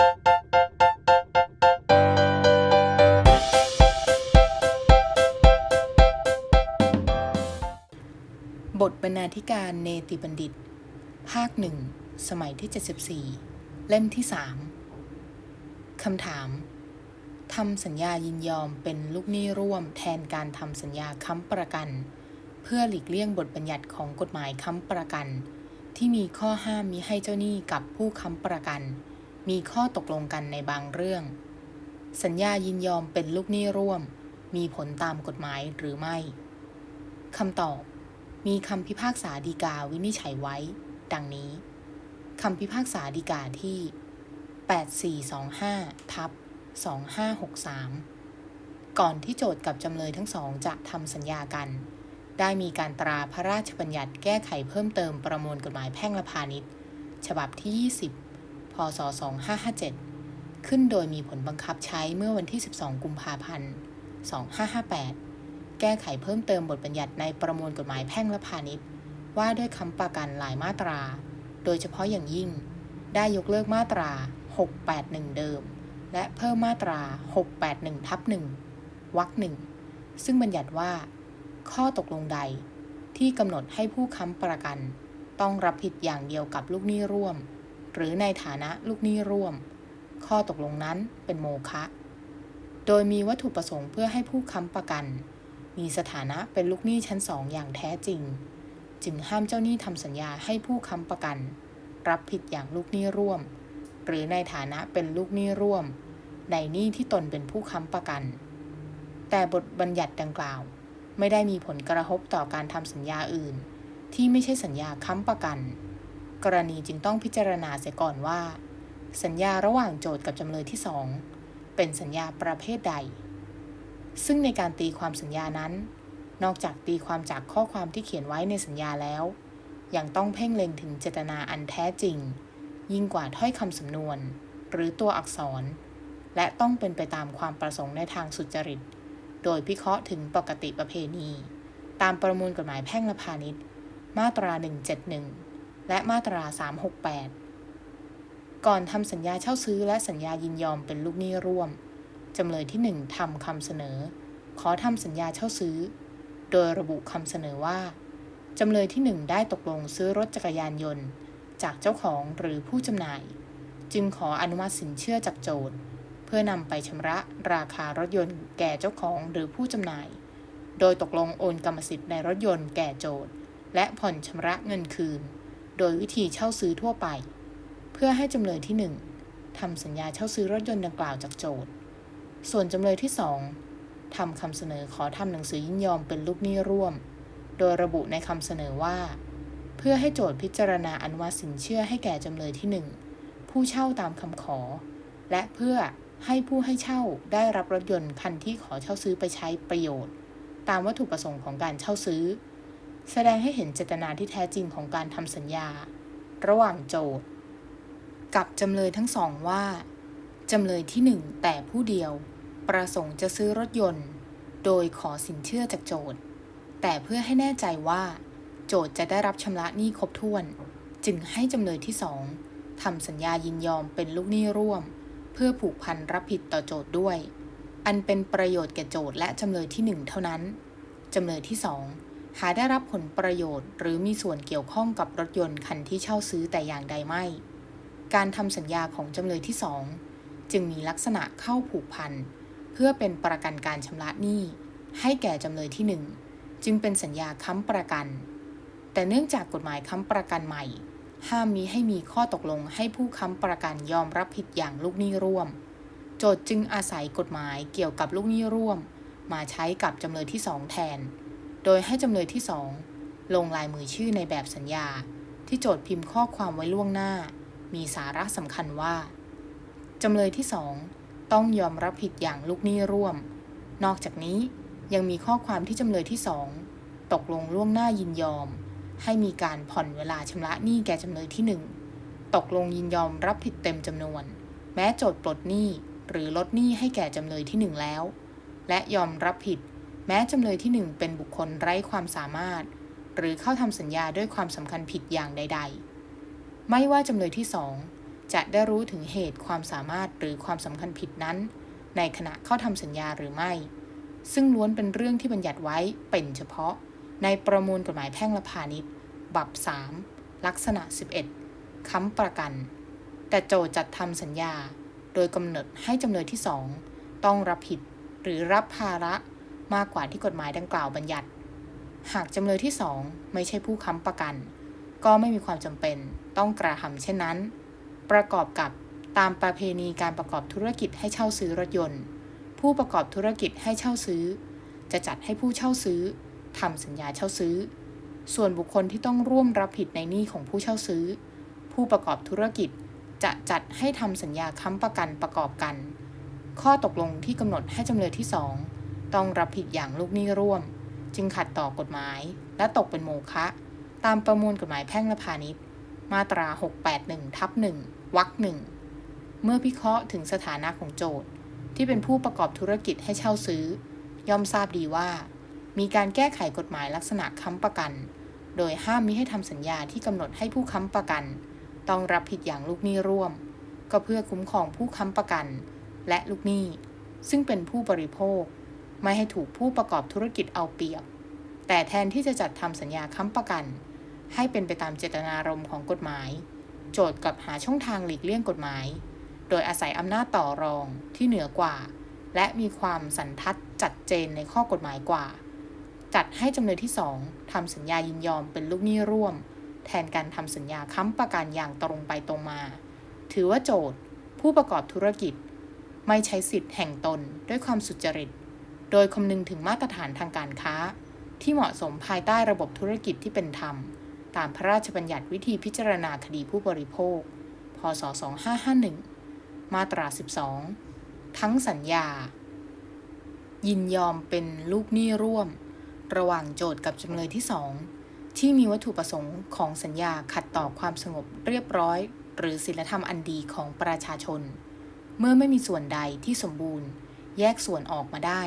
บทบรรณาธิการเนติบัณฑิต ภาคหนึ่ง สมัยที่ 74 เล่มที่ 3 คำถาม ทำสัญญายินยอมเป็นลูกหนี้ร่วมแทนการทำสัญญาค้ำประกัน เพื่อหลีกเลี่ยงบทบัญญัติของกฎหมายค้ำประกัน ที่มีข้อห้ามมิให้เจ้าหนี้กับผู้ค้ำประกัน มีข้อตกลงกันในบางเรื่อง สัญญายินยอมเป็นลูกหนี้ร่วม มีผลตามกฎหมายหรือไม่คำตอบ มีคำพิพากษาฎีกาวินิจฉัยไว้ ดังนี้คำพิพากษาฎีกาที่ 8425ทับ2563 ก่อนที่โจทก์กับจำเลยทั้งสองจะทำสัญญากัน ได้มีการตราพระราชบัญญัติแก้ไขเพิ่มเติมประมวลกฎหมายแพ่งและพาณิชย์ ฉบับที่ 20 ศ 2557 ขึ้นโดยมีผลบังคับใช้เมื่อวันที่ 12 กุมภาพันธ์ 2558 แก้ไขเพิ่มเติมบทบัญญัติในประมวลกฎหมายแพ่งและพาณิชย์ ว่าด้วยคำประกันหลายมาตรา โดยเฉพาะอย่างยิ่ง ได้ยกเลิกมาตรา 681 เดิม และเพิ่มมาตรา 681ทับ1วรรคหนึ่งซึ่งบัญญัติว่า ข้อตกลงใดที่กำหนดให้ผู้ค้ำประกัน ต้องรับผิดอย่างเดียวกับลูกหนี้ร่วม หรือในฐานะลูกหนี้ร่วม ข้อตกลงนั้นเป็นโมฆะ โดยมีวัตถุประสงค์เพื่อให้ผู้ค้ำประกัน มีสถานะเป็นลูกหนี้ชั้นสองอย่างแท้จริง จึงห้ามเจ้าหนี้ทำสัญญาให้ผู้ค้ำประกัน รับผิดอย่างลูกหนี้ร่วม หรือในฐานะเป็นลูกหนี้ร่วม ในหนี้ที่ตนเป็นผู้ค้ำประกัน แต่บทบัญญัติดังกล่าว ไม่ได้มีผลกระทบต่อการทำสัญญาอื่น ที่ไม่ใช่สัญญาค้ำประกัน กรณีจึงต้องพิจารณาเสียก่อนว่า สัญญาระหว่างโจทก์กับจำเลยที่สองเป็นสัญญาประเภทใด ซึ่งในการตีความสัญญานั้น นอกจากตีความจากข้อความที่เขียนไว้ในสัญญาแล้ว ยังต้องเพ่งเล็งถึงเจตนาอันแท้จริง ยิ่งกว่าถ้อยคำสำนวน หรือตัวอักษร และต้องเป็นไปตามความประสงค์ในทางสุจริต โดยพิเคราะห์ถึงปกติประเพณี ตามประมวลกฎหมายแพ่งและพาณิชย์ มาตรา 171 และมาตรา 368 ก่อนทำสัญญาเช่าซื้อและสัญญายินยอมเป็นลูกหนี้ร่วม จำเลยที่ 1ทำคำเสนอ ขอทำสัญญาเช่าซื้อ โดยระบุคำเสนอว่า จำเลยที่ 1 ได้ตกลงซื้อรถจักรยานยนต์ จากเจ้าของหรือผู้จำหน่าย จึงขออนุมัติสินเชื่อจากโจทย์เพื่อนำไปชำระราคารถยนต์แก่เจ้าของหรือผู้จำหน่าย โดยตกลงโอนกรรมสิทธิ์ในรถยนต์แก่โจทย์และผ่อนชำระเงินคืน โดยวิธีเช่าซื้อทั่วไป เพื่อให้จำเลยที่ 1ทำสัญญาเช่าซื้อรถยนต์ดังกล่าวจากโจทย์ ส่วนจำเลยที่ 2ทำคำเสนอขอทำหนังสือยินยอมเป็นลูกหนี้ร่วม โดยระบุในคำเสนอว่า เพื่อให้โจทย์พิจารณาอนุมัติสินเชื่อให้แก่จำเลยที่ 1 ผู้เช่าตามคำขอ และเพื่อให้ผู้ให้เช่าได้รับรถยนต์คันที่ขอเช่าซื้อไปใช้ประโยชน์ ตามวัตถุประสงค์ของการเช่าซื้อ แสดงให้เห็นเจตนาที่แท้จริงของการทำสัญญา ระหว่างโจทย์กับจำเลยทั้งสองว่า จำเลยที่หนึ่งแต่ผู้เดียว ประสงค์จะซื้อรถยนต์ โดยขอสินเชื่อจากโจทย์แต่เพื่อให้แน่ใจว่า โจทย์จะได้รับชำระหนี้ครบถ้วน จึงให้จำเลยที่สองทำสัญญายินยอมเป็นลูกหนี้ร่วม เพื่อผูกพันรับผิดต่อโจทย์ด้วย อันเป็นประโยชน์แก่โจทย์และจำเลยที่หนึ่งเท่านั้น จำเลยที่สอง หาได้รับผลประโยชน์ หรือมีส่วนเกี่ยวข้องกับรถยนต์คันที่เช่าซื้อแต่อย่างใดไม่ การทำสัญญาของจำเลยที่สองจึงมีลักษณะเข้าผูกพัน เพื่อเป็นประกันการชำระหนี้ให้แก่จำเลยที่หนึ่งจึงเป็นสัญญาค้ำประกัน แต่เนื่องจากกฎหมายค้ำประกันใหม่ ห้ามมีให้มีข้อตกลงให้ผู้ค้ำประกันยอมรับผิดอย่างลูกหนี้ร่วม โจทย์จึงอาศัยกฎหมายเกี่ยวกับลูกหนี้ร่วม มาใช้กับจำเลยที่สองแทน โดยให้จำเลยที่สองลงลายมือชื่อในแบบสัญญา ที่โจทย์พิมพ์ข้อความไว้ล่วงหน้า มีสาระสำคัญว่า จำเลยที่สองต้องยอมรับผิดอย่างลูกหนี้ร่วม นอกจากนี้ยังมีข้อความที่จำเลยที่สองตกลงล่วงหน้ายินยอม ให้มีการผ่อนเวลาชำระหนี้แก่จำเลยที่หนึ่งตกลงยินยอมรับผิดเต็มจำนวน แม้โจทย์ปลดหนี้หรือลดหนี้ให้แก่จำเลยที่หนึ่งแล้ว และยอมรับผิด แม้จำเลยที่หนึ่งเป็นบุคคลไร้ความสามารถ หรือเข้าทำสัญญาด้วยความสำคัญผิดอย่างใด ๆ ไม่ว่าจำเลยที่สองจะได้รู้ถึงเหตุความสามารถหรือความสำคัญผิดนั้น ในขณะเข้าทำสัญญาหรือไม่ ซึ่งล้วนเป็นเรื่องที่บัญญัติไว้เป็นเฉพาะ ในประมวลกฎหมายแพ่งและพาณิชย์บับ 3 ลักษณะ 11 ค้ำประกัน แต่โจจัดทำสัญญา โดยกำหนดให้จำเลยที่สองต้องรับผิดหรือรับภาระ มากกว่าที่กฎหมายดังกล่าวบัญญัติ หากจำเลยที่สองไม่ใช่ผู้ค้ำประกัน ก็ไม่มีความจำเป็นต้องกระทำเช่นนั้น ประกอบกับตามประเพณีการประกอบธุรกิจให้เช่าซื้อรถยนต์ ผู้ประกอบธุรกิจให้เช่าซื้อ จะจัดให้ผู้เช่าซื้อทำสัญญาเช่าซื้อ ส่วนบุคคลที่ต้องร่วมรับผิดในหนี้ของผู้เช่าซื้อ ผู้ประกอบธุรกิจจะจัดให้ทำสัญญาค้ำประกันประกอบกัน ข้อตกลงที่กำหนดให้จำเลยที่สอง ต้องรับผิดอย่างลูกหนี้ร่วม จึงขัดต่อกฎหมาย และตกเป็นโมฆะตามประมวลกฎหมายแพ่งและพาณิชย์ มาตรา 681ทับ1วรรคหนึ่งเมื่อพิเคราะห์ถึงสถานะของโจทย์ ที่เป็นผู้ประกอบธุรกิจให้เช่าซื้อ ย่อมทราบดีว่า มีการแก้ไขกฎหมายลักษณะค้ำประกัน โดยห้ามมิให้ทำสัญญาที่กำหนดให้ผู้ค้ำประกัน ต้องรับผิดอย่างลูกหนี้ร่วม ก็เพื่อคุ้มครองผู้ค้ำประกัน และลูกหนี้ ซึ่งเป็นผู้บริโภค ไม่ให้ถูกผู้ประกอบธุรกิจเอาเปรียบ แต่แทนที่จะจัดทำสัญญาค้ำประกัน ให้เป็นไปตามเจตนารมณ์ของกฎหมาย โจทย์กับหาช่องทางหลีกเลี่ยงกฎหมาย โดยอาศัยอำนาจต่อรองที่เหนือกว่า และมีความสันทัดจัดเจนในข้อกฎหมายกว่า จัดให้จำเลยที่สองทำสัญญายินยอมเป็นลูกหนี้ร่วม แทนการทำสัญญาค้ำประกันอย่างตรงไปตรงมา ถือว่าโจทย์ผู้ประกอบธุรกิจ ไม่ใช้สิทธิ์แห่งตนด้วยความสุจริต โดยคำนึงถึงมาตรฐานทางการค้า ที่เหมาะสมภายใต้ระบบธุรกิจที่เป็นธรรม ตามพระราชบัญญัติวิธีพิจารณาคดีผู้บริโภค พศ 2551 มาตรา 12 ทั้งสัญญา ยินยอมเป็นลูกหนี้ร่วม ระหว่างโจทย์กับจำเลยที่สองที่มีวัตถุประสงค์ของสัญญาขัดต่อความสงบเรียบร้อย หรือศีลธรรมอันดีของประชาชน เมื่อไม่มีส่วนใดที่สมบูรณ์ แยกส่วนออกมาได้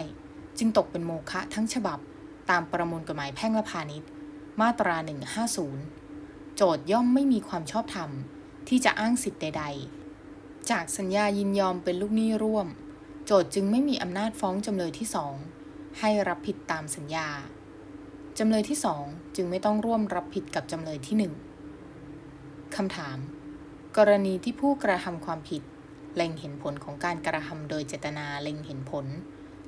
จึงตกเป็นโมฆะทั้งฉบับตามประมวลกฎหมายแพ่งและพาณิชย์ มาตรา 150 โจทย์ย่อมไม่มีความชอบธรรม ที่จะอ้างสิทธิ์ใด ๆ จากสัญญายินยอมเป็นลูกหนี้ร่วม โจทย์จึงไม่มีอำนาจฟ้องจำเลยที่สองให้รับผิดตามสัญญา จำเลยที่สองจึงไม่ต้องร่วมรับผิดกับจำเลยที่หนึ่งคำถาม กรณีที่ผู้กระทำความผิด เล็งเห็นผลของการกระทำโดยเจตนาเล็งเห็นผล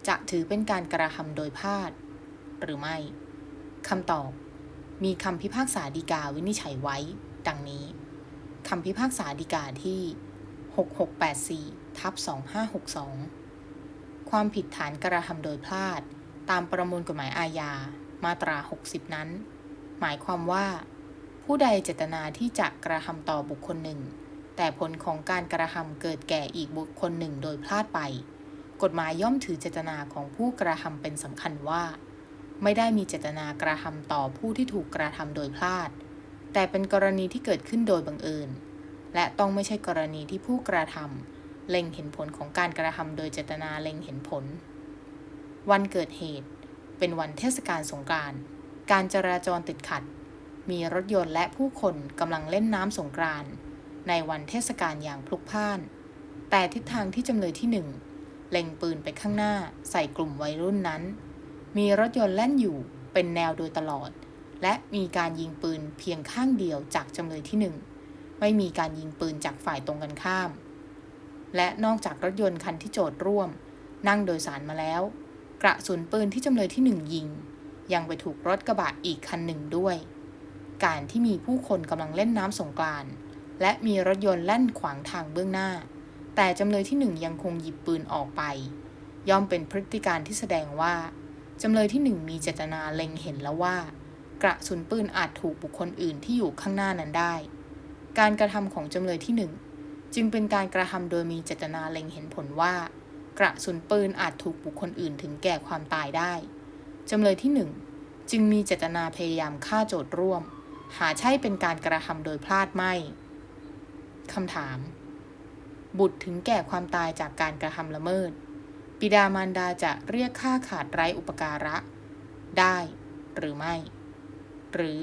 จะถือเป็นการกระทำโดยพลาด หรือไม่คำตอบ มีคำพิพากษาฎีกาวินิจฉัยไว้ ดังนี้คำพิพากษาฎีกาที่ 6684ทับ2562 ความผิดฐานกระทำโดยพลาด ตามประมวลกฎหมายอาญา มาตรา 60 นั้น หมายความว่า ผู้ใดเจตนาที่จะกระทำต่อบุคคลหนึ่ง แต่ผลของการกระทำเกิดแก่อีกบุคคลหนึ่งโดยพลาดไป กฎหมายย่อมถือเจตนาของผู้กระทำเป็นสำคัญว่า ไม่ได้มีเจตนากระทำต่อผู้ที่ถูกกระทำโดยพลาด แต่เป็นกรณีที่เกิดขึ้นโดยบังเอิญ และต้องไม่ใช่กรณีที่ผู้กระทำเล็งเห็นผลของการกระทำโดยเจตนาเล็งเห็นผล วันเกิดเหตุ เป็นวันเทศกาลสงกานต์การจราจรติดขัด มีรถยนต์และผู้คนกำลังเล่นน้ำสงกรานในวันเทศกาลอย่างพลุกพล่าน แต่ทิศทางที่จำเลยที่หนึ่ง เล็งปืนไปข้างหน้าใส่กลุ่มวัยรุ่นนั้น มีรถยนต์แล่นอยู่เป็นแนวโดยตลอด และมีการยิงปืนเพียงข้างเดียวจากจำเลยที่หนึ่งไม่มีการยิงปืนจากฝ่ายตรงกันข้าม และนอกจากรถยนต์คันที่โจทย์ร่วม นั่งโดยสารมาแล้ว กระสุนปืนที่จำเลยที่หนึ่งยิง ยังไปถูกรถกระบะอีกคันหนึ่งด้วย การที่มีผู้คนกำลังเล่นน้ำสงกรานต์และมีรถยนต์แล่นขวางทางเบื้องหน้า แต่จำเลยที่หนึ่งยังคงหยิบปืนออกไป ย่อมเป็นพฤติการที่แสดงว่า จำเลยที่หนึ่งมีเจตนาเล็งเห็นแล้วว่า กระสุนปืนอาจถูกบุคคลอื่นที่อยู่ข้างหน้านั้นได้ การกระทำของจำเลยที่หนึ่งจึงเป็นการกระทำโดยมีเจตนาเล็งเห็นผลว่า กระสุนปืนอาจถูกบุคคลอื่นถึงแก่ความตายได้จำเลยที่หนึ่งจึงมีเจตนาพยายามฆ่าโจทย์ร่วม หาใช่เป็นการกระทำโดยพลาดไม่คำถาม บุตรถึงแก่ความตายจากการกระทำละเมิดบิดามารดาจะเรียกค่าขาดไร้อุปการะ ได้หรือไม่ หรือ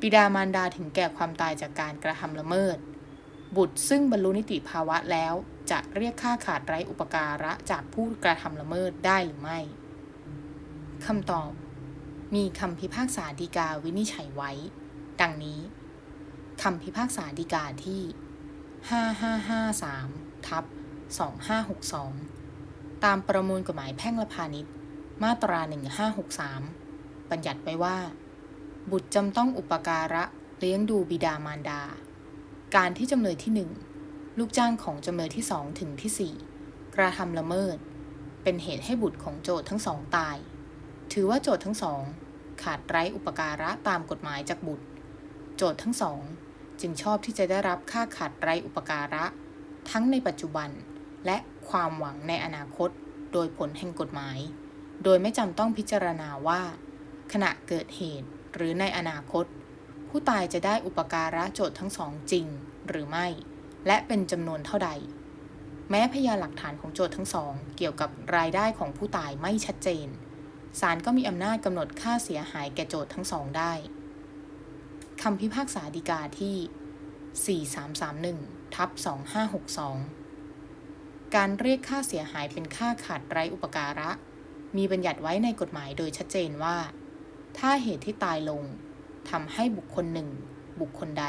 บิดามารดาถึงแก่ความตายจากการกระทำละเมิด บุตรซึ่งบรรลุนิติภาวะแล้วจะเรียกค่าขาดไร้อุปการะจากผู้กระทำละเมิดได้หรือไม่คำตอบ มีคำพิพากษาฎีกาวินิจฉัยไว้ ดังนี้คำพิพากษาฎีกาที่ 5553 ทับ 2562 ตามประมวลกฎหมายแพ่งและพาณิชย์ มาตรา 1563 บัญญัติไว้ว่า บุตรจำต้องอุปการะเลี้ยงดูบิดามารดา การที่จำเลยที่ 1 ลูกจ้างของจำเลยที่ 2 ถึงที่ 4 กระทำละเมิด เป็นเหตุให้บุตรของโจทย์ทั้งสองตาย ถือว่าโจทย์ทั้งสองขาดไร้อุปการะตามกฎหมายจากบุตร โจทย์ทั้งสองจึงชอบที่จะได้รับค่าขาดไร้อุปการะ ทั้งในปัจจุบัน และความหวังในอนาคต โดยผลแห่งกฎหมาย โดยไม่จำต้องพิจารณาว่า ขณะเกิดเหตุหรือในอนาคต ผู้ตายจะได้อุปการะโจทย์ทั้งสองจริงหรือไม่ และเป็นจำนวนเท่าใด แม้พยานหลักฐานของโจทย์ทั้งสอง เกี่ยวกับรายได้ของผู้ตายไม่ชัดเจนศาลก็มีอำนาจกำหนดค่าเสียหายแก่โจทย์ทั้งสองได้คำพิพากษาฎีกาที่ 4331 ทับ2562 การเรียกค่าเสียหายเป็นค่าขาดไร้อุปการะ มีบัญญัติไว้ในกฎหมายโดยชัดเจนว่า ถ้าเหตุที่ตายลงทำให้บุคคลหนึ่ง บุคคลใด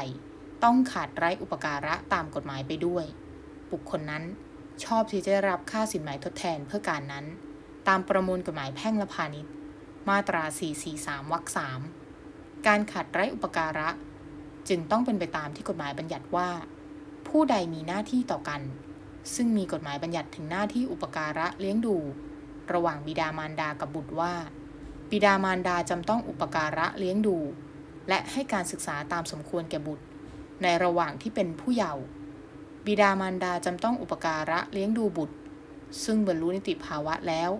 ต้องขาดไร้อุปการะตามกฎหมายไปด้วย บุคคลนั้นชอบที่จะได้รับค่าสินไหมทดแทนเพื่อการนั้น ตามประมวลกฎหมายแพ่งและพาณิชย์ มาตรา 443 วรรค 3 การขาดไร้อุปการะ จึงต้องเป็นไปตามที่กฎหมายบัญญัติว่า ผู้ใดมีหน้าที่ต่อกัน ซึ่งมีกฎหมายบัญญัติถึงหน้าที่อุปการะเลี้ยงดู ระหว่างบิดามารดากับบุตรว่า บิดามารดาจำต้องอุปการะเลี้ยงดู และให้การศึกษาตามสมควรแก่บุตร ในระหว่างที่เป็นผู้เยาว์บิดามารดาจำต้องอุปการะเลี้ยงดูบุตร ซึ่งบรรลุนิติภาวะแล้ว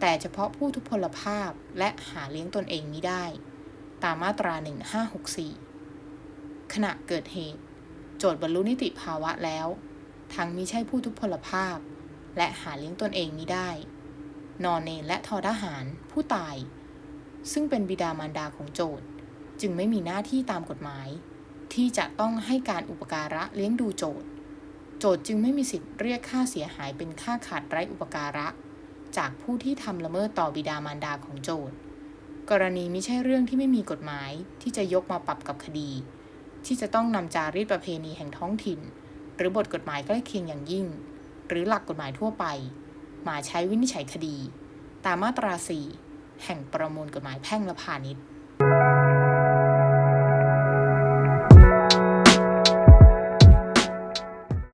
แต่เฉพาะผู้ทุพพลภาพและหาเลี้ยงตนเองมิได้ ตามมาตรา 1564 ขณะเกิดเหตุ โจทย์บรรลุนิติภาวะแล้ว ทั้งมิใช่ผู้ทุพพลภาพ และหาเลี้ยงตนเองมิได้ นอนเนนและทอทหาร ผู้ตาย ซึ่งเป็นบิดามารดาของโจทย์ จึงไม่มีหน้าที่ตามกฎหมาย ที่จะต้องให้การอุปการะเลี้ยงดูโจทย์ โจทย์จึงไม่มีสิทธิ์เรียกค่าเสียหายเป็นค่าขาดไร้อุปการะ จากผู้ที่ทำละเมิดต่อบิดามารดาของโจทย์ กรณีไม่ใช่เรื่องที่ไม่มีกฎหมายที่จะยกมาปรับกับคดี ที่จะต้องนำจารีตประเพณีแห่งท้องถิ่น หรือบทกฎหมายใกล้เคียงอย่างยิ่ง หรือหลักกฎหมายทั่วไป มาใช้วินิจฉัยคดี ตามมาตรา 4 แห่งประมวลกฎหมายแพ่งและพาณิชย์